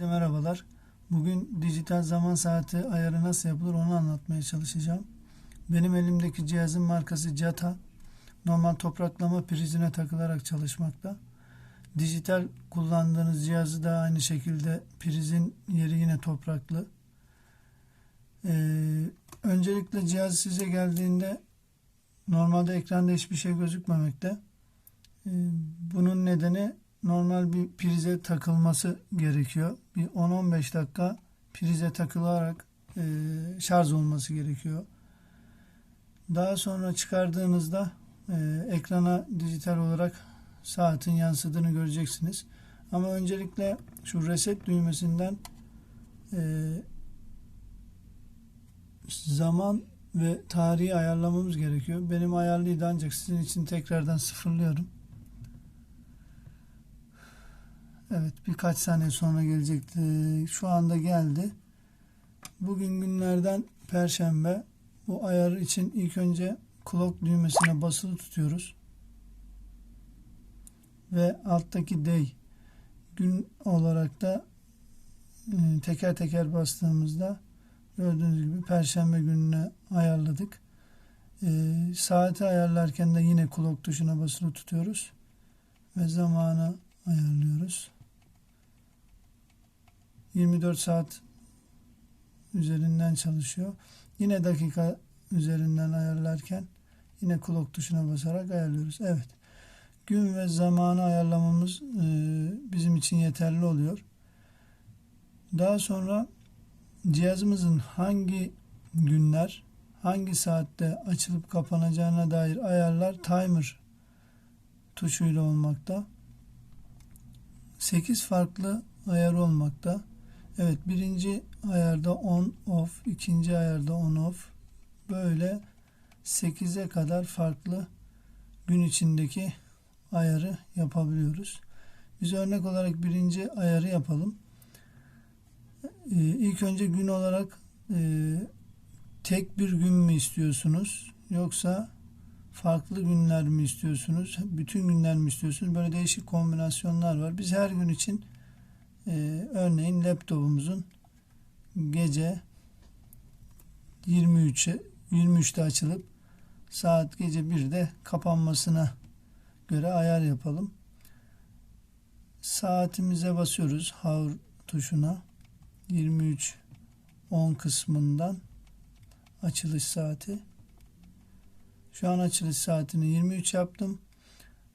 Herkese merhabalar. Bugün dijital zaman saati ayarı nasıl yapılır onu anlatmaya çalışacağım. Benim elimdeki cihazın markası Jata. Normal topraklama prizine takılarak çalışmakta. Dijital kullandığınız cihazı da aynı şekilde prizin yeri yine topraklı. Ee, öncelikle cihaz size geldiğinde normalde ekranda hiçbir şey gözükmemekte. Ee, bunun nedeni normal bir prize takılması gerekiyor. Bir 10-15 dakika prize takılarak e, şarj olması gerekiyor. Daha sonra çıkardığınızda e, ekrana dijital olarak saatin yansıdığını göreceksiniz. Ama öncelikle şu reset düğmesinden e, zaman ve tarihi ayarlamamız gerekiyor. Benim ayarlıydı ancak sizin için tekrardan sıfırlıyorum. Evet birkaç saniye sonra gelecekti. Şu anda geldi. Bugün günlerden Perşembe. Bu ayar için ilk önce clock düğmesine basılı tutuyoruz. Ve alttaki day gün olarak da e, teker teker bastığımızda gördüğünüz gibi Perşembe gününe ayarladık. E, saati ayarlarken de yine clock tuşuna basılı tutuyoruz. Ve zamanı ayarlıyoruz. 24 saat üzerinden çalışıyor. Yine dakika üzerinden ayarlarken yine clock tuşuna basarak ayarlıyoruz. Evet. Gün ve zamanı ayarlamamız e, bizim için yeterli oluyor. Daha sonra cihazımızın hangi günler, hangi saatte açılıp kapanacağına dair ayarlar timer tuşuyla olmakta. 8 farklı ayar olmakta. Evet birinci ayarda on off, ikinci ayarda on off. Böyle 8'e kadar farklı gün içindeki ayarı yapabiliyoruz. Biz örnek olarak birinci ayarı yapalım. Ee, ilk önce gün olarak e, tek bir gün mü istiyorsunuz yoksa farklı günler mi istiyorsunuz? Bütün günler mi istiyorsunuz? Böyle değişik kombinasyonlar var. Biz her gün için e, örneğin laptopumuzun gece 23'e 23'te açılıp saat gece 1'de kapanmasına göre ayar yapalım. Saatimize basıyoruz hour tuşuna. 23 10 kısmından açılış saati. Şu an açılış saatini 23 yaptım.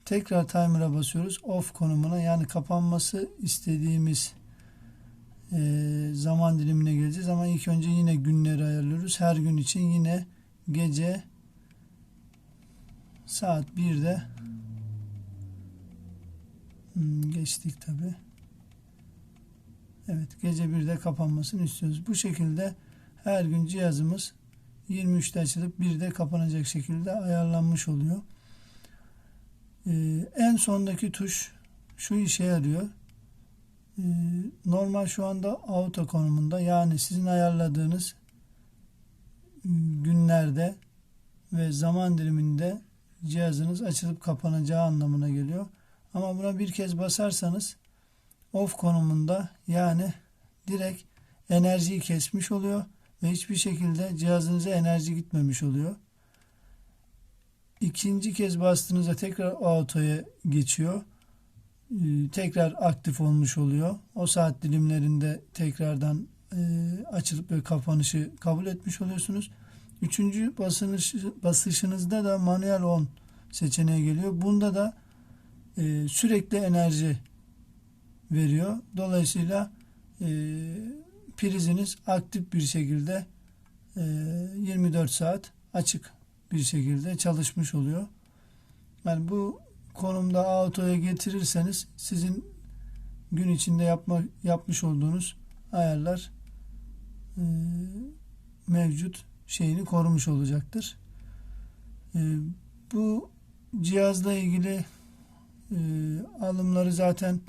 Tekrar timer'a basıyoruz. Off konumuna yani kapanması istediğimiz e, zaman dilimine geleceğiz. Ama ilk önce yine günleri ayarlıyoruz. Her gün için yine gece saat 1'de hmm, geçtik tabi. Evet gece 1'de kapanmasını istiyoruz. Bu şekilde her gün cihazımız 23'te açılıp 1'de kapanacak şekilde ayarlanmış oluyor. Ee, en sondaki tuş şu işe yarıyor. Ee, normal şu anda auto konumunda yani sizin ayarladığınız günlerde ve zaman diliminde cihazınız açılıp kapanacağı anlamına geliyor. Ama buna bir kez basarsanız off konumunda yani direkt enerjiyi kesmiş oluyor ve hiçbir şekilde cihazınıza enerji gitmemiş oluyor. İkinci kez bastığınızda tekrar auto'ya geçiyor. Ee, tekrar aktif olmuş oluyor. O saat dilimlerinde tekrardan e, açılıp ve kapanışı kabul etmiş oluyorsunuz. Üçüncü basınış, basışınızda da manuel on seçeneği geliyor. Bunda da e, sürekli enerji veriyor. Dolayısıyla e, priziniz aktif bir şekilde e, 24 saat açık bir şekilde çalışmış oluyor. Yani bu konumda autoya getirirseniz sizin gün içinde yapma, yapmış olduğunuz ayarlar e, mevcut şeyini korumuş olacaktır. E, bu cihazla ilgili e, alımları zaten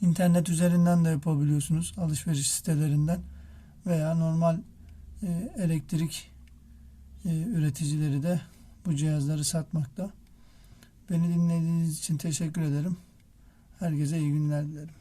internet üzerinden de yapabiliyorsunuz alışveriş sitelerinden veya normal e, elektrik e, üreticileri de bu cihazları satmakta. Beni dinlediğiniz için teşekkür ederim. Herkese iyi günler dilerim.